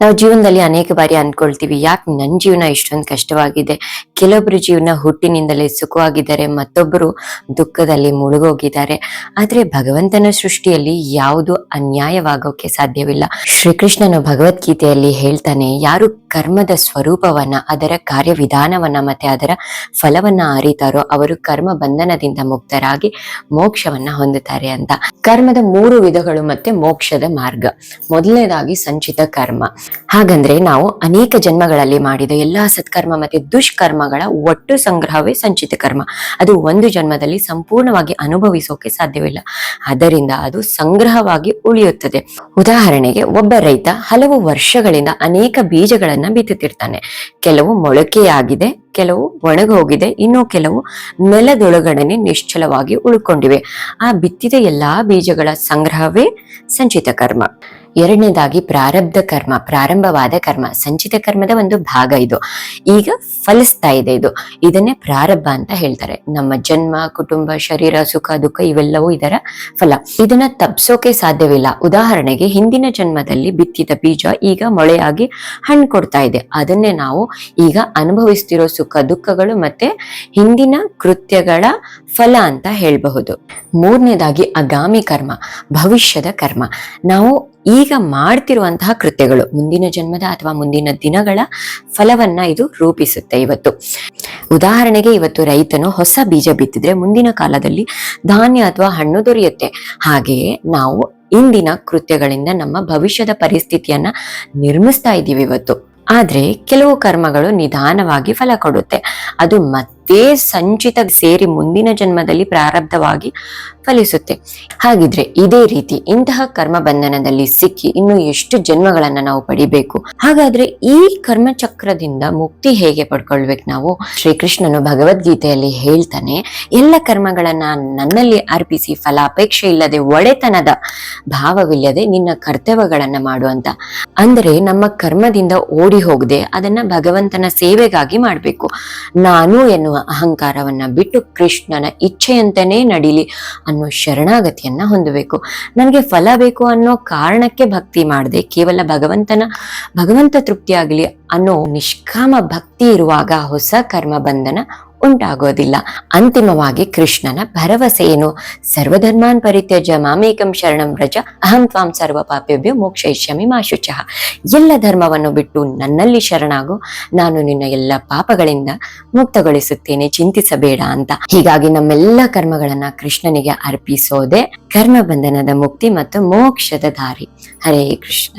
ನಾವು ಜೀವನದಲ್ಲಿ ಅನೇಕ ಬಾರಿ ಅನ್ಕೊಳ್ತೀವಿ, ಯಾಕೆ ನನ್ನ ಜೀವನ ಇಷ್ಟೊಂದು ಕಷ್ಟವಾಗಿದೆ? ಕೆಲವೊಬ್ರು ಜೀವನ ಹುಟ್ಟಿನಿಂದಲೇ ಸುಖವಾಗಿದ್ದಾರೆ ಮತ್ತೊಬ್ಬರು ದುಃಖದಲ್ಲಿ ಮುಳುಗೋಗಿದ್ದಾರೆ. ಆದರೆ ಭಗವಂತನ ಸೃಷ್ಟಿಯಲ್ಲಿ ಯಾವುದು ಅನ್ಯಾಯವಾಗೋಕೆ ಸಾಧ್ಯವಿಲ್ಲ. ಶ್ರೀಕೃಷ್ಣನು ಭಗವದ್ಗೀತೆಯಲ್ಲಿ ಹೇಳ್ತಾನೆ, ಯಾರು ಕರ್ಮದ ಸ್ವರೂಪವನ್ನ, ಅದರ ಕಾರ್ಯವಿಧಾನವನ್ನ ಮತ್ತೆ ಅದರ ಫಲವನ್ನ ಅರಿತಾರೋ ಅವರು ಕರ್ಮ ಬಂಧನದಿಂದ ಮುಕ್ತರಾಗಿ ಮೋಕ್ಷವನ್ನ ಹೊಂದುತ್ತಾರೆ ಅಂತ. ಕರ್ಮದ ಮೂರು ವಿಧಗಳು ಮತ್ತೆ ಮೋಕ್ಷದ ಮಾರ್ಗ. ಮೊದಲನೇದಾಗಿ ಸಂಚಿತ ಕರ್ಮ. ಹಾಗಂದ್ರೆ ನಾವು ಅನೇಕ ಜನ್ಮಗಳಲ್ಲಿ ಮಾಡಿದ ಎಲ್ಲಾ ಸತ್ಕರ್ಮ ಮತ್ತೆ ದುಷ್ಕರ್ಮಗಳ ಒಟ್ಟು ಸಂಗ್ರಹವೇ ಸಂಚಿತ ಕರ್ಮ. ಅದು ಒಂದು ಜನ್ಮದಲ್ಲಿ ಸಂಪೂರ್ಣವಾಗಿ ಅನುಭವಿಸೋಕೆ ಸಾಧ್ಯವಿಲ್ಲ. ಅದರಿಂದ ಅದು ಸಂಗ್ರಹವಾಗಿ ಉಳಿಯುತ್ತದೆ. ಉದಾಹರಣೆಗೆ ಒಬ್ಬ ರೈತ ಹಲವು ವರ್ಷಗಳಿಂದ ಅನೇಕ ಬೀಜಗಳನ್ನ ಬಿತ್ತುತ್ತಿರ್ತಾನೆ. ಕೆಲವು ಮೊಳಕೆಯಾಗಿದೆ, ಕೆಲವು ಒಣಗೋಗಿದೆ, ಇನ್ನು ಕೆಲವು ನೆಲದೊಳಗಡನೆ ನಿಶ್ಚಲವಾಗಿ ಉಳ್ಕೊಂಡಿವೆ. ಆ ಬಿತ್ತಿದ ಎಲ್ಲಾ ಬೀಜಗಳ ಸಂಗ್ರಹವೇ ಸಂಚಿತ ಕರ್ಮ. ಎರಡನೇದಾಗಿ ಪ್ರಾರಬ್ಧ ಕರ್ಮ, ಪ್ರಾರಂಭವಾದ ಕರ್ಮ, ಸಂಚಿತ ಕರ್ಮದ ಒಂದು ಭಾಗ ಇದು. ಈಗ ಫಲಿಸ್ತಾ ಇದೆ ಇದು. ಇದನ್ನೇ ಪ್ರಾರಬ್ಧ ಅಂತ ಹೇಳ್ತಾರೆ. ನಮ್ಮ ಜನ್ಮ, ಕುಟುಂಬ, ಶರೀರ, ಸುಖ, ದುಃಖ ಇವೆಲ್ಲವೂ ಇದರ ಫಲ. ಇದನ್ನ ತಪ್ಸೋಕೆ ಸಾಧ್ಯವಿಲ್ಲ. ಉದಾಹರಣೆಗೆ ಹಿಂದಿನ ಜನ್ಮದಲ್ಲಿ ಬಿತ್ತಿದ ಬೀಜ ಈಗ ಮೊಳೆಯಾಗಿ ಹಣ್ಣು ಕೊಡ್ತಾ ಇದೆ. ಅದನ್ನೇ ನಾವು ಈಗ ಅನುಭವಿಸ್ತಿರೋ ಸುಖ, ದುಃಖಗಳು ಮತ್ತೆ ಹಿಂದಿನ ಕೃತ್ಯಗಳ ಫಲ ಅಂತ ಹೇಳಬಹುದು. ಮೂರನೇದಾಗಿ ಅಗಾಮಿ ಕರ್ಮ, ಭವಿಷ್ಯದ ಕರ್ಮ. ನಾವು ಈಗ ಮಾಡ್ತಿರುವಂತಹ ಕೃತ್ಯಗಳು, ಮುಂದಿನ ಜನ್ಮದ ಅಥವಾ ಮುಂದಿನ ದಿನಗಳ ಫಲವನ್ನ ಇದು ರೂಪಿಸುತ್ತೆ ಇವತ್ತು. ಉದಾಹರಣೆಗೆ ಇವತ್ತು ರೈತನು ಹೊಸ ಬೀಜ ಬಿತ್ತಿದ್ರೆ ಮುಂದಿನ ಕಾಲದಲ್ಲಿ ಧಾನ್ಯ ಅಥವಾ ಹಣ್ಣು ದೊರೆಯುತ್ತೆ. ಹಾಗೆಯೇ ನಾವು ಇಂದಿನ ಕೃತ್ಯಗಳಿಂದ ನಮ್ಮ ಭವಿಷ್ಯದ ಪರಿಸ್ಥಿತಿಯನ್ನ ನಿರ್ಮಿಸ್ತಾ ಇದ್ದೀವಿ ಇವತ್ತು. ಆದ್ರೆ ಕೆಲವು ಕರ್ಮಗಳು ನಿಧಾನವಾಗಿ ಫಲ ಕೊಡುತ್ತೆ. ಅದು ಮತ್ತೆ ಸಂಚಿತ ಸೇರಿ ಮುಂದಿನ ಜನ್ಮದಲ್ಲಿ ಪ್ರಾರಬ್ಧವಾಗಿ ಫಲಿಸುತ್ತೆ. ಹಾಗಿದ್ರೆ ಇದೇ ರೀತಿ ಇಂತಹ ಕರ್ಮ ಬಂಧನದಲ್ಲಿ ಸಿಕ್ಕಿ ಇನ್ನು ಎಷ್ಟು ಜನ್ಮಗಳನ್ನ ನಾವು ಪಡಿಬೇಕು? ಹಾಗಾದ್ರೆ ಈ ಕರ್ಮ ಚಕ್ರದಿಂದ ಮುಕ್ತಿ ಹೇಗೆ ಪಡ್ಕೊಳ್ಬೇಕು ನಾವು? ಶ್ರೀಕೃಷ್ಣನು ಭಗವದ್ಗೀತೆಯಲ್ಲಿ ಹೇಳ್ತಾನೆ, ಎಲ್ಲ ಕರ್ಮಗಳನ್ನ ನನ್ನಲ್ಲಿ ಅರ್ಪಿಸಿ ಫಲಾಪೇಕ್ಷೆ ಇಲ್ಲದೆ ಒಡೆತನದ ಭಾವವಿಲ್ಲದೆ ನಿನ್ನ ಕರ್ತವ್ಯಗಳನ್ನ ಮಾಡುವಂತ ಅಂದರೆ ನಮ್ಮ ಕರ್ಮದಿಂದ ಓಡಿ ಹೋಗದೆ ಅದನ್ನ ಭಗವಂತನ ಸೇವೆಗಾಗಿ ಮಾಡಬೇಕು. ನಾನು ಎನ್ನುವ ಅಹಂಕಾರವನ್ನ ಬಿಟ್ಟು ಕೃಷ್ಣನ ಇಚ್ಛೆಯಂತನೇ ನಡೀಲಿ. ಅನ್ನೋ ಶರಣಾಗತಿಯನ್ನ ಹೊಂದಬೇಕು. ನನಗೆ ಫಲ ಬೇಕು ಅನ್ನೋ ಕಾರಣಕ್ಕೆ ಭಕ್ತಿ ಮಾಡದೆ, ಕೇವಲ ಭಗವಂತನ, ಭಗವಂತ ತೃಪ್ತಿಯಾಗಲಿ ಅನ್ನೋ ನಿಷ್ಕಾಮ ಭಕ್ತಿ ಇರುವಾಗ ಹೊಸ ಕರ್ಮ ಬಂಧನ ಉಂಟಾಗೋದಿಲ್ಲ ಅಂತಿಮವಾಗಿ ಕೃಷ್ಣನ ಭರವಸೆ ಏನು? ಸರ್ವಧರ್ಮಾನ್ ಪರಿತ್ಯಜ ಮಾಮೇಕಂ ಶರಣಂ ರಜ ಅಹಂ ತ್ವಾಂ ಸರ್ವ ಪಾಪೇಭ್ಯ ಮೋಕ್ಷಯಿಷ್ಯಾಮಿ ಮಾ ಶುಚಃ. ಎಲ್ಲ ಧರ್ಮವನ್ನು ಬಿಟ್ಟು ನನ್ನಲ್ಲಿ ಶರಣಾಗು. ನಾನು ನಿನ್ನ ಎಲ್ಲ ಪಾಪಗಳಿಂದ ಮುಕ್ತಗೊಳಿಸುತ್ತೇನೆ, ಚಿಂತಿಸಬೇಡ ಅಂತ. ಹೀಗಾಗಿ ನಮ್ಮೆಲ್ಲ ಕರ್ಮಗಳನ್ನ ಕೃಷ್ಣನಿಗೆ ಅರ್ಪಿಸೋದೆ ಕರ್ಮ ಬಂಧನದ ಮುಕ್ತಿ ಮತ್ತು ಮೋಕ್ಷದ ದಾರಿ. ಹರೇ ಕೃಷ್ಣ.